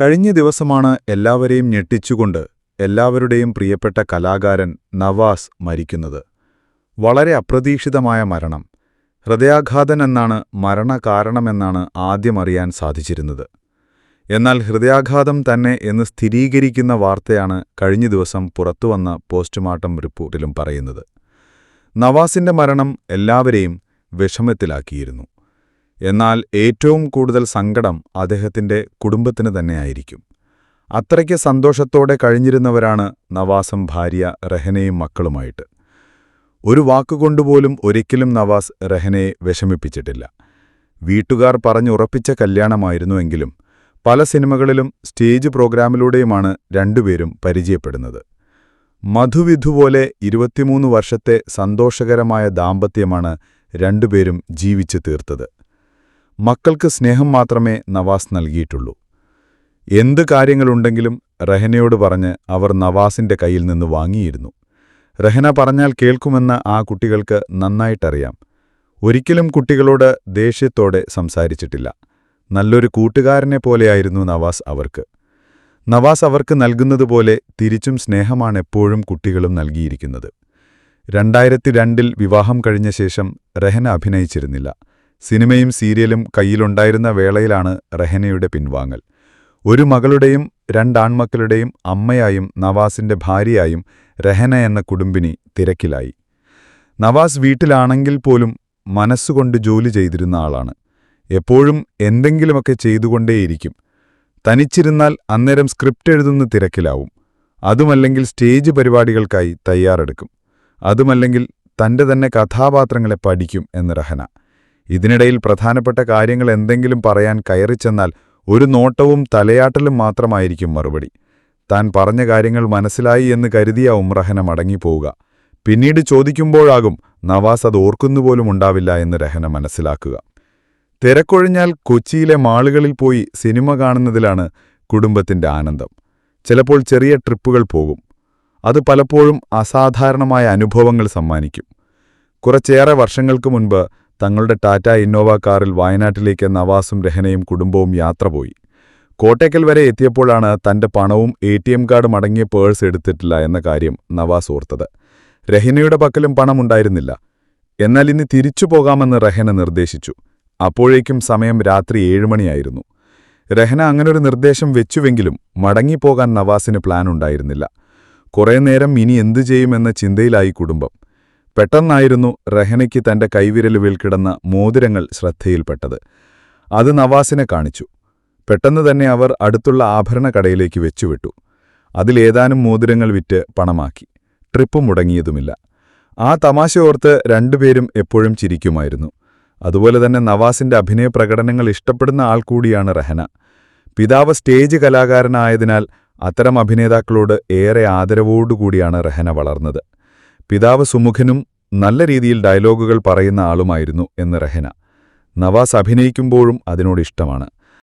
കഴിഞ്ഞ ദിവസമാണ് എല്ലാവരെയും ഞെട്ടിച്ചുകൊണ്ട് എല്ലാവരുടെയും പ്രിയപ്പെട്ട കലാകാരൻ നവാസ് മരിക്കുന്നത്. വളരെ അപ്രതീക്ഷിതമായ മരണം. ഹൃദയാഘാതൻ എന്നാണ് മരണകാരണമെന്നാണ് ആദ്യം അറിയാൻ സാധിച്ചിരുന്നത്. എന്നാൽ ഹൃദയാഘാതം തന്നെ എന്ന് സ്ഥിരീകരിക്കുന്ന വാർത്തയാണ് കഴിഞ്ഞ ദിവസം പുറത്തുവന്ന പോസ്റ്റ്മോർട്ടം റിപ്പോർട്ടിലും പറയുന്നത്. നവാസിന്റെ മരണം എല്ലാവരെയും വിഷമത്തിലാക്കിയിരുന്നു. എന്നാൽ ഏറ്റവും കൂടുതൽ സങ്കടം അദ്ദേഹത്തിന്റെ കുടുംബത്തിന് തന്നെയായിരിക്കും അത്രയ്ക്ക് സന്തോഷത്തോടെ കഴിഞ്ഞിരുന്നവരാണ് നവാസും ഭാര്യ റഹനയും മക്കളുമായിട്ട്. ഒരു വാക്കുകൊണ്ടുപോലും ഒരിക്കലും നവാസ് റഹനയെ വിഷമിപ്പിച്ചിട്ടില്ല. വീട്ടുകാർ പറഞ്ഞുറപ്പിച്ച കല്യാണമായിരുന്നുവെങ്കിലും പല സിനിമകളിലും സ്റ്റേജ് പ്രോഗ്രാമിലൂടെയുമാണ് രണ്ടുപേരും പരിചയപ്പെടുന്നത്. മധുവിധുപോലെ ഇരുപത്തിമൂന്ന് വർഷത്തെ സന്തോഷകരമായ ദാമ്പത്യമാണ് രണ്ടുപേരും ജീവിച്ചു തീർത്തത്. മക്കൾക്ക് സ്നേഹം മാത്രമേ നവാസ് നൽകിയിട്ടുള്ളൂ. എന്ത് കാര്യങ്ങളുണ്ടെങ്കിലും റഹനയോട് പറഞ്ഞ് അവർ നവാസിന്റെ കയ്യിൽ നിന്ന് വാങ്ങിയിരുന്നു. റഹന പറഞ്ഞാൽ കേൾക്കുമെന്ന് ആ കുട്ടികൾക്ക് നന്നായിട്ടറിയാം. ഒരിക്കലും കുട്ടികളോട് ദേഷ്യത്തോടെ സംസാരിച്ചിട്ടില്ല. നല്ലൊരു കൂട്ടുകാരനെ പോലെയായിരുന്നു നവാസ് അവർക്ക്. നവാസ് അവർക്ക് നൽകുന്നതുപോലെ തിരിച്ചും സ്നേഹമാണ് എപ്പോഴും കുട്ടികളും നൽകിയിരിക്കുന്നത്. രണ്ടായിരത്തി രണ്ടിൽ വിവാഹം കഴിഞ്ഞ ശേഷം റഹന അഭിനയിച്ചിരുന്നില്ല. സിനിമയും സീരിയലും കയ്യിലുണ്ടായിരുന്ന വേളയിലാണ് റഹനയുടെ പിൻവാങ്ങൽ. ഒരു മകളുടെയും രണ്ടാൺമക്കളുടെയും അമ്മയായും നവാസിന്റെ ഭാര്യയായും രഹന എന്ന കുടുംബിനി തിരക്കിലായി. നവാസ് വീട്ടിലാണെങ്കിൽ പോലും മനസ്സുകൊണ്ട് ജോലി ചെയ്തിരുന്ന ആളാണ്. എപ്പോഴും എന്തെങ്കിലുമൊക്കെ ചെയ്തുകൊണ്ടേയിരിക്കും. തനിച്ചിരുന്നാൽ അന്നേരം സ്ക്രിപ്റ്റ് എഴുതുന്ന തിരക്കിലാവും. അതുമല്ലെങ്കിൽ സ്റ്റേജ് പരിപാടികൾക്കായി തയ്യാറെടുക്കും. അതുമല്ലെങ്കിൽ തന്റെ തന്നെ കഥാപാത്രങ്ങളെ പഠിക്കും എന്ന് റഹന. ഇതിനിടയിൽ പ്രധാനപ്പെട്ട കാര്യങ്ങൾ എന്തെങ്കിലും പറയാൻ കയറിച്ചെന്നാൽ ഒരു നോട്ടവും തലയാട്ടലും മാത്രമായിരിക്കും മറുപടി. താൻ പറഞ്ഞ കാര്യങ്ങൾ മനസ്സിലായി എന്ന് കരുതിയ ഉംറഹന മടങ്ങിപ്പോവുക പിന്നീട് ചോദിക്കുമ്പോഴാകും നവാസ് അത് ഓർക്കുന്നുപോലും ഉണ്ടാവില്ല എന്ന് രഹന മനസ്സിലാക്കുക. തിരക്കൊഴിഞ്ഞാൽ കൊച്ചിയിലെ മാളുകളിൽ പോയി സിനിമ കാണുന്നതിലാണ് കുടുംബത്തിന്റെ ആനന്ദം. ചിലപ്പോൾ ചെറിയ ട്രിപ്പുകൾ പോകും. അത് പലപ്പോഴും അസാധാരണമായ അനുഭവങ്ങൾ സമ്മാനിക്കും. കുറച്ചേറെ വർഷങ്ങൾക്ക് മുൻപ് തങ്ങളുടെ ടാറ്റ ഇന്നോവ കാറിൽ വയനാട്ടിലേക്ക് നവാസും രഹനയും കുടുംബവും യാത്ര പോയി. കോട്ടയ്ക്കൽ വരെ എത്തിയപ്പോഴാണ് തന്റെ പണവും എ ടി എം കാർഡും അടങ്ങിയ പേഴ്സ് എടുത്തിട്ടില്ല എന്ന കാര്യം നവാസ് ഓർത്തത്. രഹനയുടെ പക്കലും പണമുണ്ടായിരുന്നില്ല എന്നാൽ ഇനി തിരിച്ചു പോകാമെന്ന് റഹന നിർദ്ദേശിച്ചു. അപ്പോഴേക്കും സമയം രാത്രി ഏഴുമണിയായിരുന്നു രഹന അങ്ങനൊരു നിർദ്ദേശം വെച്ചുവെങ്കിലും മടങ്ങിപ്പോകാൻ നവാസിന് പ്ലാൻ ഉണ്ടായിരുന്നില്ല. കുറേ നേരം ഇനി എന്തു ചെയ്യുമെന്ന ചിന്തയിലായി കുടുംബം. പെട്ടെന്നായിരുന്നു റഹനയ്ക്ക് തന്റെ കൈവിരലുവിൽ കിടന്ന മോതിരങ്ങൾ ശ്രദ്ധയിൽപ്പെട്ടത്. അത് നവാസിനെ കാണിച്ചു. പെട്ടെന്ന് തന്നെ അവർ അടുത്തുള്ള ആഭരണ കടയിലേക്ക് വെച്ചുവിട്ടു. അതിലേതാനും മോതിരങ്ങൾ വിറ്റ് പണമാക്കി. ട്രിപ്പ് മുടങ്ങിയതുമില്ല. ആ തമാശ ഓർത്ത് രണ്ടുപേരും എപ്പോഴും ചിരിക്കുമായിരുന്നു. അതുപോലെ തന്നെ നവാസിന്റെ അഭിനയ പ്രകടനങ്ങൾ ഇഷ്ടപ്പെടുന്ന ആൾ കൂടിയാണ് റഹന. പിതാവ് സ്റ്റേജ് കലാകാരനായതിനാൽ അത്തരം അഭിനേതാക്കളോട് ഏറെ ആദരവോടുകൂടിയാണ് റഹന വളർന്നത്. പിതാവ് സുമുഖനും നല്ല രീതിയിൽ ഡയലോഗുകൾ പറയുന്ന ആളുമായിരുന്നു എന്ന് റഹന നവാസ് അഭിനയിക്കുമ്പോഴും അതിനോട് ഇഷ്ടമാണ്.